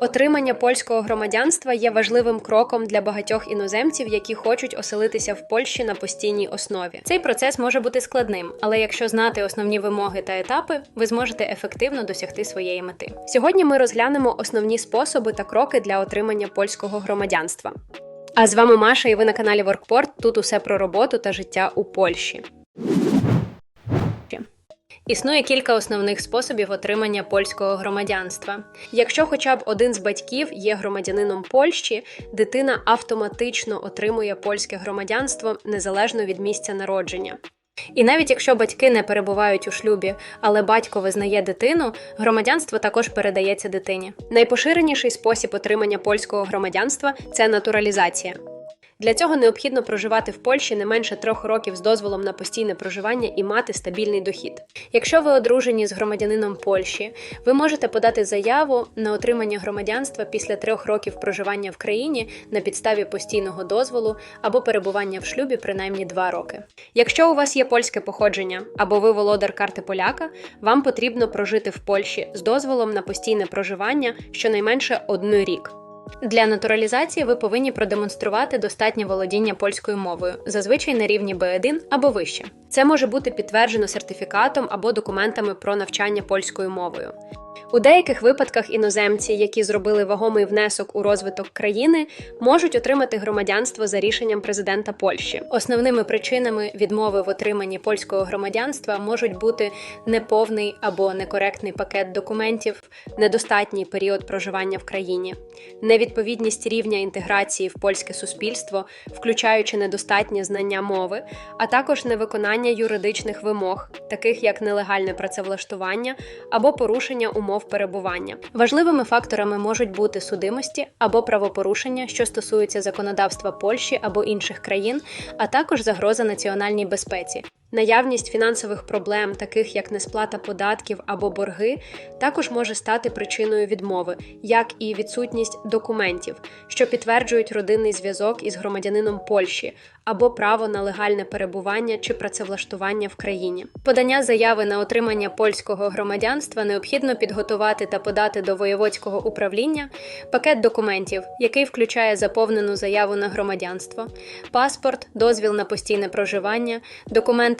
Отримання польського громадянства є важливим кроком для багатьох іноземців, які хочуть оселитися в Польщі на постійній основі. Цей процес може бути складним, але якщо знати основні вимоги та етапи, ви зможете ефективно досягти своєї мети. Сьогодні ми розглянемо основні способи та кроки для отримання польського громадянства. А з вами Маша, і ви на каналі Workport. Тут усе про роботу та життя у Польщі. Існує кілька основних способів отримання польського громадянства. Якщо хоча б один з батьків є громадянином Польщі, дитина автоматично отримує польське громадянство незалежно від місця народження. І навіть якщо батьки не перебувають у шлюбі, але батько визнає дитину, громадянство також передається дитині. Найпоширеніший спосіб отримання польського громадянства це натуралізація. Для цього необхідно проживати в Польщі не менше трьох років з дозволом на постійне проживання і мати стабільний дохід. Якщо ви одружені з громадянином Польщі, ви можете подати заяву на отримання громадянства після трьох років проживання в країні на підставі постійного дозволу або перебування в шлюбі принаймні два роки. Якщо у вас є польське походження або ви володар карти поляка, вам потрібно прожити в Польщі з дозволом на постійне проживання щонайменше один рік. Для натуралізації ви повинні продемонструвати достатнє володіння польською мовою, зазвичай на рівні B1 або вище. Це може бути підтверджено сертифікатом або документами про навчання польською мовою. У деяких випадках іноземці, які зробили вагомий внесок у розвиток країни, можуть отримати громадянство за рішенням президента Польщі. Основними причинами відмови в отриманні польського громадянства можуть бути неповний або некоректний пакет документів, недостатній період проживання в країні, невідповідність рівня інтеграції в польське суспільство, включаючи недостатнє знання мови, а також невиконання юридичних вимог, таких як нелегальне працевлаштування або порушення умов перебування. Важливими факторами можуть бути судимості або правопорушення, що стосуються законодавства Польщі або інших країн, а також загроза національній безпеці. Наявність фінансових проблем, таких як несплата податків або борги, також може стати причиною відмови, як і відсутність документів, що підтверджують родинний зв'язок із громадянином Польщі або право на легальне перебування чи працевлаштування в країні. Подання заяви на отримання польського громадянства необхідно підготувати та подати до воєводського управління пакет документів, який включає заповнену заяву на громадянство, паспорт, дозвіл на постійне проживання,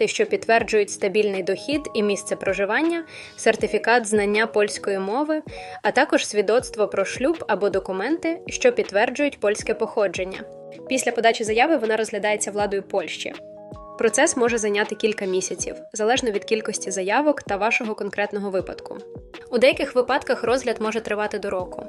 документи, що підтверджують стабільний дохід і місце проживання, сертифікат знання польської мови, а також свідоцтво про шлюб або документи, що підтверджують польське походження. Після подачі заяви вона розглядається владою Польщі. Процес може зайняти кілька місяців, залежно від кількості заявок та вашого конкретного випадку. У деяких випадках розгляд може тривати до року.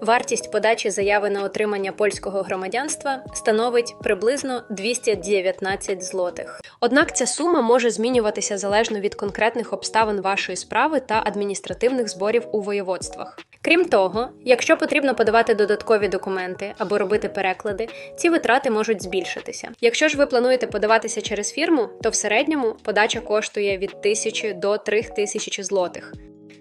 Вартість подачі заяви на отримання польського громадянства становить приблизно 219 злотих. Однак ця сума може змінюватися залежно від конкретних обставин вашої справи та адміністративних зборів у воєводствах. Крім того, якщо потрібно подавати додаткові документи або робити переклади, ці витрати можуть збільшитися. Якщо ж ви плануєте подаватися через фірму, то в середньому подача коштує від 1000 до 3000 злотих.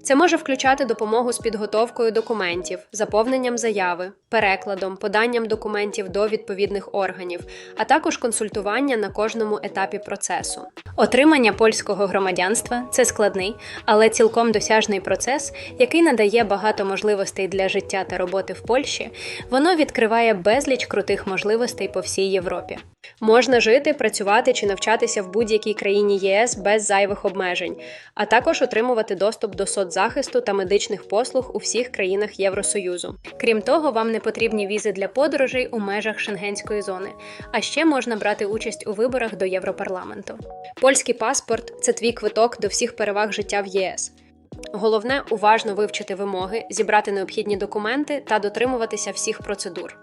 Це може включати допомогу з підготовкою документів, заповненням заяви, перекладом, поданням документів до відповідних органів, а також консультування на кожному етапі процесу. Отримання польського громадянства це складний, але цілком досяжний процес, який надає багато можливостей для життя та роботи в Польщі. Воно відкриває безліч крутих можливостей по всій Європі. Можна жити, працювати чи навчатися в будь-якій країні ЄС без зайвих обмежень, а також отримувати доступ до соцзахисту та медичних послуг у всіх країнах Євросоюзу. Крім того, вам не потрібні візи для подорожей у межах шенгенської зони, а ще можна брати участь у виборах до Європарламенту. Польський паспорт це твій квиток до всіх переваг життя в ЄС. Головне уважно вивчити вимоги, зібрати необхідні документи та дотримуватися всіх процедур.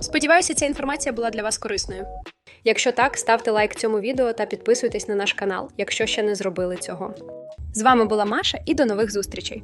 Сподіваюся, ця інформація була для вас корисною. Якщо так, ставте лайк цьому відео та підписуйтесь на наш канал, якщо ще не зробили цього. З вами була Маша і до нових зустрічей!